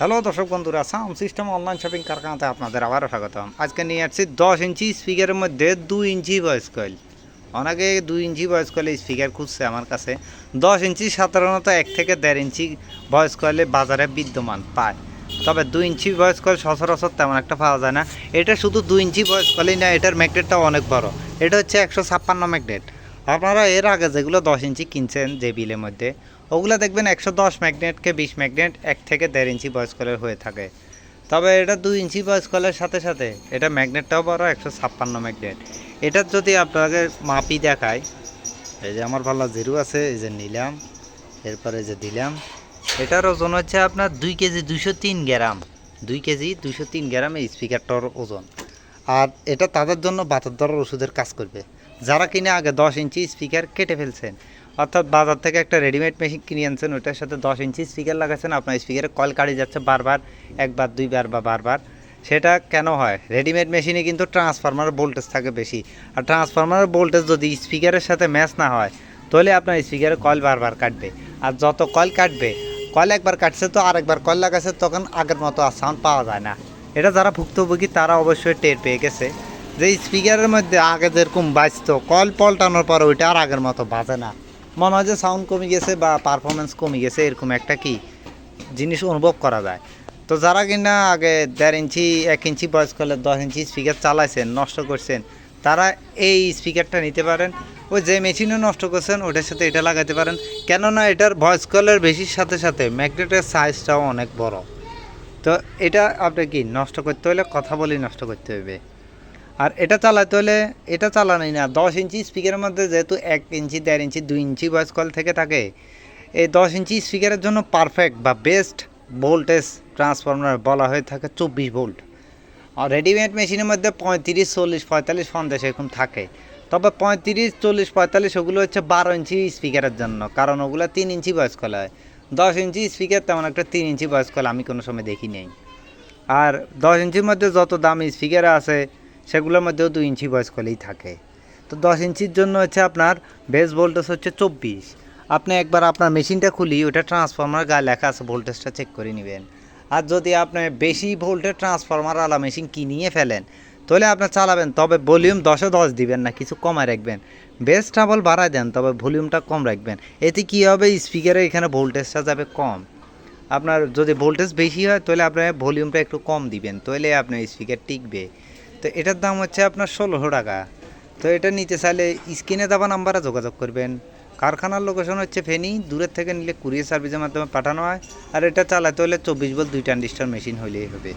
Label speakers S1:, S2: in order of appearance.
S1: Hello দর্শক বন্ধুরা sound system online shopping কারখানাতে আপনাদের আবারও স্বাগতম। আজকে নিয়ে আসছি দশ ইঞ্চি স্পিকারের মধ্যে দুই ইঞ্চি ভয়েস কয়েল অনেকে দুই ইঞ্চি ভয়েস কয়েলে স্পিকার খুঁজছে আমার কাছে। দশ ইঞ্চি সাধারণত এক থেকে দেড় ইঞ্চি ভয়েস কয়েলে বাজারে বিদ্যমান পায়। তবে দুই ইঞ্চি ভয়েস কয়েল সচরাচর তেমন একটা পাওয়া যায় না। এটা শুধু দুই ইঞ্চি ভয়েস কয়েলই না, এটার ম্যাগনেটটাও অনেক বড়। এটা হচ্ছে একশো ছাপ্পান্ন ম্যাগনেট আপনারা এর আগে যেগুলো দশ ইঞ্চি কিনছেন যে বিলের মধ্যে ওগুলো দেখবেন একশো দশ ম্যাগনেটকে বিশ ম্যাগনেট এক থেকে দেড় ইঞ্চি বয়স কলের হয়ে থাকে। তবে এটা দুই ইঞ্চি বয়স কলের সাথে সাথে এটা ম্যাগনেটটাও বড়, একশো ছাপ্পান্ন ম্যাগনেট। এটার যদি আপনাকে মাপি দেখায় এই যে আমার ভালো জিরো আছে, এই যে নিলাম, এরপরে যে দিলাম। এটার ওজন হচ্ছে আপনার দুই কেজি দুইশো তিন গ্রাম। দুই কেজি দুইশো তিন গ্রাম এই স্পিকারটার ওজন। আর এটা তাদের জন্য বাতের দরের ওষুধের কাজ করবে। যারা কিনে আগে দশ ইঞ্চি স্পিকার কেটে ফেলছেন অর্থাৎ বাজার থেকে একটা রেডিমেড মেশিন কিনে আনছেন, ওইটার সাথে দশ ইঞ্চি স্পিকার লাগাচ্ছেন আপনার স্পিকারে কল কাটি যাচ্ছে বারবার, একবার, দুইবার বা বারবার। সেটা কেন হয়? রেডিমেড মেশিনে কিন্তু ট্রান্সফরমার ভোল্টেজ থাকে বেশি। আর ট্রান্সফরমারের ভোল্টেজ যদি স্পিকারের সাথে ম্যাচ না হয়, তাহলে আপনার স্পিকারে কল বারবার কাটবে। আর যত কল কাটবে কল একবার কাটছে তো আরেকবার কল লাগাচ্ছে তখন আগের মতো আর সাউন্ড পাওয়া যায় না। এটা যারা ভুক্তভোগী, তারা অবশ্যই টের পেয়ে গেছে যে স্পিকারের মধ্যে আগে যেরকম বাজতো কল পল্টানোর পর ওইটা আর আগের মতো বাজে না। মনে হয় যে সাউন্ড কমে গেছে বা পারফরমেন্স কমে গেছে, এরকম একটা কি জিনিস অনুভব করা যায়। তো যারা কিনা আগে দেড় ইঞ্চি, এক ইঞ্চি বয়স করলে দশ ইঞ্চি স্পিকার চালাইছেন, নষ্ট করছেন, তারা এই স্পিকারটা নিতে পারেন। ওই যে মেশিনও নষ্ট করছেন, ওটার সাথে এটা লাগাতে পারেন। কেননা এটার ভয়েস কলের বেশির সাথে সাথে ম্যাগনেটের সাইজটাও অনেক বড়। তো এটা আপনি কি নষ্ট করতে হলে কথা বলি নষ্ট করতে হবে আর এটা চালাতে হলে এটা চালানোই না। দশ ইঞ্চি স্পিকারের মধ্যে যেহেতু এক ইঞ্চি, দেড় ইঞ্চি, দুই ইঞ্চি ভয়েস কল থেকে থাকে, এই দশ ইঞ্চি স্পিকারের জন্য পারফেক্ট বা বেস্ট ভোল্টেজ ট্রান্সফর্মার বলা হয়ে থাকে চব্বিশ ভোল্ট আর রেডিমেড মেশিনের মধ্যে পঁয়ত্রিশ, চল্লিশ, পঁয়তাল্লিশ পঞ্চাশ এরকম থাকে। তবে পঁয়ত্রিশ, চল্লিশ, পঁয়তাল্লিশ ওগুলো হচ্ছে বারো ইঞ্চি স্পিকারের জন্য, কারণ ওগুলো তিন ইঞ্চি ভয়েস কল হয়। দশ ইঞ্চি স্পিকার তেমন একটা তিন ইঞ্চি বয়স কল আমি কোনো সময় দেখি নেই আর দশ ইঞ্চির মধ্যে যত দামি স্পিকার আছে সেগুলোর মধ্যেও দুই ইঞ্চি ভয়েস কলেই থাকে। তো দশ ইঞ্চির জন্য হচ্ছে আপনার বেস ভোল্টেজ হচ্ছে চব্বিশ। আপনি একবার আপনার মেশিনটা খুলি, ওটা ট্রান্সফর্মার গায়ে লেখা আছে ভোল্টেজটা চেক করে নেবেন। আর যদি আপনি বেশি ভোল্টেজ ট্রান্সফর্মার আলা মেশিন কিনিয়ে ফেলেন, তাহলে আপনি চালাবেন, তবে ভলিউম দশে দশ দিবেন না, কিছু কমায় রাখবেন। বেস ট্রাবল বাড়ায় দেন, তবে ভলিউমটা কম রাখবেন। এতে কী হবে? স্পিকারে এখানে ভোল্টেজটা যাবে কম। আপনার যদি ভোল্টেজ বেশি হয়, তাহলে আপনার ভলিউমটা একটু কম দিবেন, তাহলে আপনার স্পিকার টিকবে। তো এটার দাম হচ্ছে আপনার ষোলোশো টাকা। তো এটা নিতে চাইলে স্ক্রিনে দেওয়া নাম্বারে যোগাযোগ করবেন। কারখানার লোকেশন হচ্ছে ফেনি, দূরের থেকে নিলে কুরিয়ার সার্ভিসের মাধ্যমে পাঠানো হয়। আর এটা চালাতে হলে চব্বিশ বল দুই ট্রানজিস্টার মেশিন হইলেই হবে।